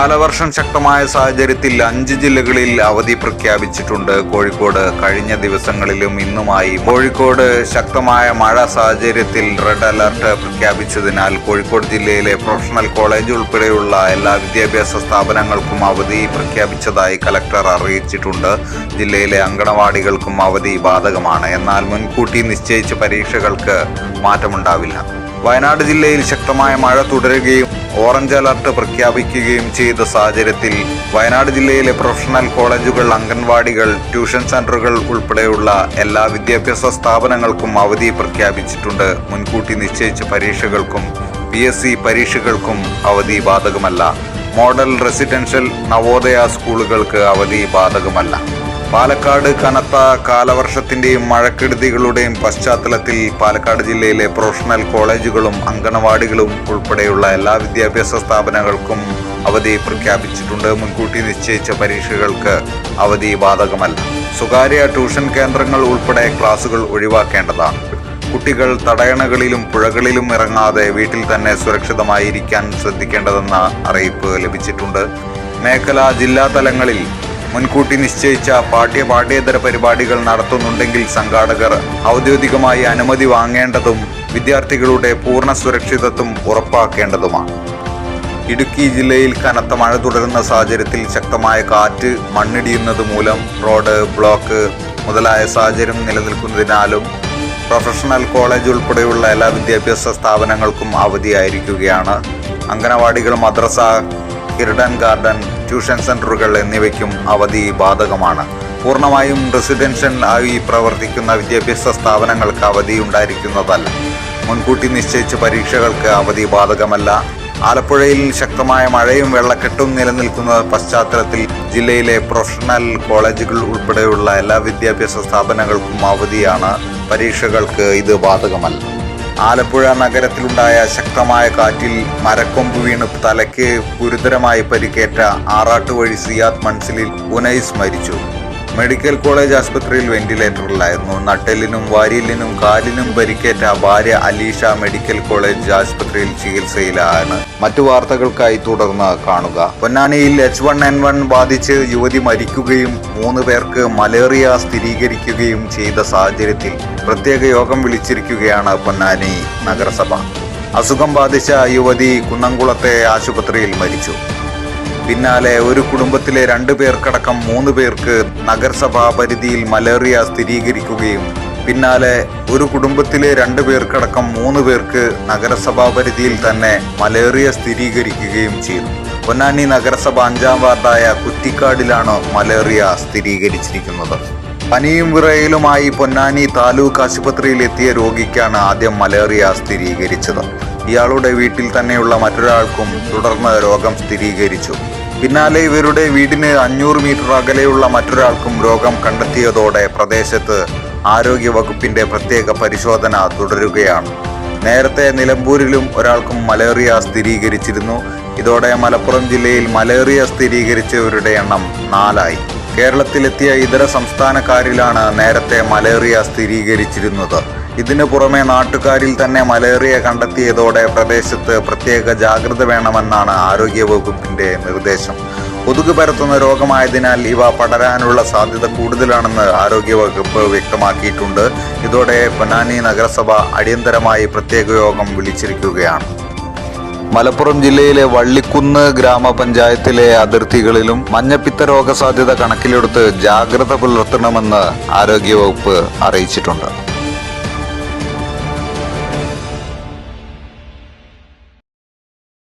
കാലവർഷം ശക്തമായ സാഹചര്യത്തിൽ അഞ്ച് ജില്ലകളിൽ അവധി പ്രഖ്യാപിച്ചിട്ടുണ്ട്. കോഴിക്കോട് കഴിഞ്ഞ ദിവസങ്ങളിലും ഇന്നുമായി. കോഴിക്കോട് ശക്തമായ മഴ സാഹചര്യത്തിൽ റെഡ് അലർട്ട് പ്രഖ്യാപിച്ചതിനാൽ കോഴിക്കോട് ജില്ലയിലെ പ്രൊഫഷണൽ കോളേജ് ഉൾപ്പെടെയുള്ള എല്ലാ വിദ്യാഭ്യാസ സ്ഥാപനങ്ങൾക്കും അവധി പ്രഖ്യാപിച്ചതായി കലക്ടർ അറിയിച്ചിട്ടുണ്ട്. ജില്ലയിലെ അങ്കണവാടികൾക്കും അവധി ബാധകമാണ്. എന്നാൽ മുൻകൂട്ടി നിശ്ചയിച്ച പരീക്ഷകൾക്ക് മാറ്റമുണ്ടാവില്ല. വയനാട് ജില്ലയിൽ ശക്തമായ മഴ തുടരുകയും ഓറഞ്ച് അലർട്ട് പ്രഖ്യാപിക്കുകയും ചെയ്ത സാഹചര്യത്തിൽ വയനാട് ജില്ലയിലെ പ്രൊഫഷണൽ കോളേജുകൾ അംഗൻവാടികൾ ട്യൂഷൻ സെന്ററുകൾ ഉൾപ്പെടെയുള്ള എല്ലാ വിദ്യാഭ്യാസ സ്ഥാപനങ്ങൾക്കും അവധി പ്രഖ്യാപിച്ചിട്ടുണ്ട്. മുൻകൂട്ടി നിശ്ചയിച്ച പരീക്ഷകൾക്കും പി എസ് സി പരീക്ഷകൾക്കും അവധി ബാധകമല്ല. മോഡൽ റെസിഡൻഷ്യൽ നവോദയ സ്കൂളുകൾക്ക് അവധി ബാധകമല്ല. പാലക്കാട് കനത്ത കാലവർഷത്തിന്റെയും മഴക്കെടുതികളുടെയും പശ്ചാത്തലത്തിൽ പാലക്കാട് ജില്ലയിലെ പ്രൊഫഷണൽ കോളേജുകളും അങ്കണവാടികളും ഉൾപ്പെടെയുള്ള എല്ലാ വിദ്യാഭ്യാസ സ്ഥാപനങ്ങൾക്കും അവധി പ്രഖ്യാപിച്ചിട്ടുണ്ട്. മുൻകൂട്ടി നിശ്ചയിച്ച പരീക്ഷകൾക്ക് അവധി ബാധകമല്ല. സ്വകാര്യ ട്യൂഷൻ കേന്ദ്രങ്ങൾ ഉൾപ്പെടെ ക്ലാസുകൾ ഒഴിവാക്കേണ്ടതാണ്. കുട്ടികൾ തടയണകളിലും പുഴകളിലും ഇറങ്ങാതെ വീട്ടിൽ തന്നെ സുരക്ഷിതമായിരിക്കാൻ ശ്രദ്ധിക്കേണ്ടതെന്ന അറിയിപ്പ് ലഭിച്ചിട്ടുണ്ട്. മേഖലാ ജില്ലാ തലങ്ങളിൽ മുൻകൂട്ടി നിശ്ചയിച്ച പാഠ്യ പാഠ്യേതര പരിപാടികൾ നടത്തുന്നുണ്ടെങ്കിൽ സംഘാടകർ ഔദ്യോഗികമായി അനുമതി വാങ്ങേണ്ടതും വിദ്യാർത്ഥികളുടെ പൂർണ സുരക്ഷിതത്വം ഉറപ്പാക്കേണ്ടതുമാണ്. ഇടുക്കി ജില്ലയിൽ കനത്ത മഴ തുടരുന്ന സാഹചര്യത്തിൽ ശക്തമായ കാറ്റ് മണ്ണിടിയുന്നത് മൂലം റോഡ് ബ്ലോക്ക് മുതലായ സാഹചര്യം നിലനിൽക്കുന്നതിനാലും പ്രൊഫഷണൽ കോളേജ് ഉൾപ്പെടെയുള്ള എല്ലാ വിദ്യാഭ്യാസ സ്ഥാപനങ്ങൾക്കും അവധിയായിരിക്കുകയാണ്. അംഗനവാടികൾ മദ്രസ കിരടൻ ഗാർഡൻ ട്യൂഷൻ സെന്ററുകൾ എന്നിവയ്ക്കും അവധി ബാധകമാണ്. പൂർണമായും റെസിഡൻഷ്യൽ ആയി പ്രവർത്തിക്കുന്ന വിദ്യാഭ്യാസ സ്ഥാപനങ്ങൾക്ക് അവധി ഉണ്ടായിരിക്കുന്നതല്ല. മുൻകൂട്ടി നിശ്ചയിച്ച പരീക്ഷകൾക്ക് അവധി ബാധകമല്ല. ആലപ്പുഴയിൽ ശക്തമായ മഴയും വെള്ളക്കെട്ടും നിലനിൽക്കുന്ന പശ്ചാത്തലത്തിൽ ജില്ലയിലെ പ്രൊഫഷണൽ കോളേജുകൾ ഉൾപ്പെടെയുള്ള എല്ലാ വിദ്യാഭ്യാസ സ്ഥാപനങ്ങൾക്കും അവധിയാണ്. പരീക്ഷകൾക്ക് ഇത് ബാധകമല്ല. ആലപ്പുഴ നഗരത്തിലുണ്ടായ ശക്തമായ കാറ്റിൽ മരക്കൊമ്പ് വീണ് തലയ്ക്ക് ഗുരുതരമായി പരിക്കേറ്റ ആറാട്ടുവഴി സിയാദ് മൺസിലിൽ ഉനൈസ് മരിച്ചു. മെഡിക്കൽ കോളേജ് ആശുപത്രിയിൽ വെന്റിലേറ്ററിലായിരുന്നു നട്ടെല്ലിനും വാരിയലിനും കാലിനും പരിക്കേറ്റ ഭാര്യ അലീഷ മെഡിക്കൽ കോളേജ് ആശുപത്രിയിൽ ചികിത്സയിലാണ്. മറ്റു വാർത്തകൾക്കായി തുടർന്ന് കാണുക. പൊന്നാനിയിൽ എച്ച് വൺ എൻ വൺ ബാധിച്ച് യുവതി മരിക്കുകയും മൂന്ന് പേർക്ക് മലേറിയ സ്ഥിരീകരിക്കുകയും ചെയ്ത സാഹചര്യത്തിൽ പ്രത്യേക യോഗം വിളിച്ചിരിക്കുകയാണ് പൊന്നാനി നഗരസഭ. അസുഖം ബാധിച്ച യുവതി കുന്നംകുളത്തെ ആശുപത്രിയിൽ മരിച്ചു. പിന്നാലെ ഒരു കുടുംബത്തിലെ രണ്ടു പേർക്കടക്കം മൂന്ന് പേർക്ക് നഗരസഭാ പരിധിയിൽ മലേറിയ സ്ഥിരീകരിക്കുകയും പിന്നാലെ ഒരു കുടുംബത്തിലെ രണ്ടു പേർക്കടക്കം മൂന്ന് പേർക്ക് നഗരസഭാ പരിധിയിൽ തന്നെ മലേറിയ സ്ഥിരീകരിക്കുകയും ചെയ്തു. പൊന്നാനി നഗരസഭ അഞ്ചാം വാർഡായ കുറ്റിക്കാടിലാണ് മലേറിയ സ്ഥിരീകരിച്ചിരിക്കുന്നത്. പനിയും വിറയലുമായി പൊന്നാനി താലൂക്ക് ആശുപത്രിയിൽ എത്തിയ രോഗിക്കാണ് ആദ്യം മലേറിയ സ്ഥിരീകരിച്ചത്. ഇയാളുടെ വീട്ടിൽ തന്നെയുള്ള മറ്റൊരാൾക്കും തുടർന്ന് രോഗം സ്ഥിരീകരിച്ചു. പിന്നാലെ ഇവരുടെ വീടിന് അഞ്ഞൂറ് മീറ്റർ അകലെയുള്ള മറ്റൊരാൾക്കും രോഗം കണ്ടെത്തിയതോടെ പ്രദേശത്ത് ആരോഗ്യ വകുപ്പിന്റെ പ്രത്യേക പരിശോധന തുടരുകയാണ്. നേരത്തെ നിലമ്പൂരിലും ഒരാൾക്കും മലേറിയ സ്ഥിരീകരിച്ചിരുന്നു. ഇതോടെ മലപ്പുറം ജില്ലയിൽ മലേറിയ സ്ഥിരീകരിച്ചവരുടെ എണ്ണം നാലായി. കേരളത്തിലെത്തിയ ഇതര സംസ്ഥാനക്കാരിലാണ് നേരത്തെ മലേറിയ സ്ഥിരീകരിച്ചിരുന്നത്. ഇതിനു പുറമെ നാട്ടുകാരിൽ തന്നെ മലേറിയ കണ്ടെത്തിയതോടെ പ്രദേശത്ത് പ്രത്യേക ജാഗ്രത വേണമെന്നാണ് ആരോഗ്യ വകുപ്പിന്റെ നിർദ്ദേശം. കൊതുക് പരത്തുന്ന രോഗമായതിനാൽ ഇവ പടരാനുള്ള സാധ്യത കൂടുതലാണെന്ന് ആരോഗ്യ വകുപ്പ് വ്യക്തമാക്കിയിട്ടുണ്ട്. ഇതോടെ പൊന്നാനി നഗരസഭ അടിയന്തരമായി പ്രത്യേക യോഗം വിളിച്ചിരിക്കുകയാണ്. മലപ്പുറം ജില്ലയിലെ വള്ളിക്കുന്ന് ഗ്രാമപഞ്ചായത്തിലെ അതിർത്തികളിലും മഞ്ഞപ്പിത്ത രോഗസാധ്യത കണക്കിലെടുത്ത് ജാഗ്രത പുലർത്തണമെന്ന് ആരോഗ്യവകുപ്പ് അറിയിച്ചിട്ടുണ്ട്.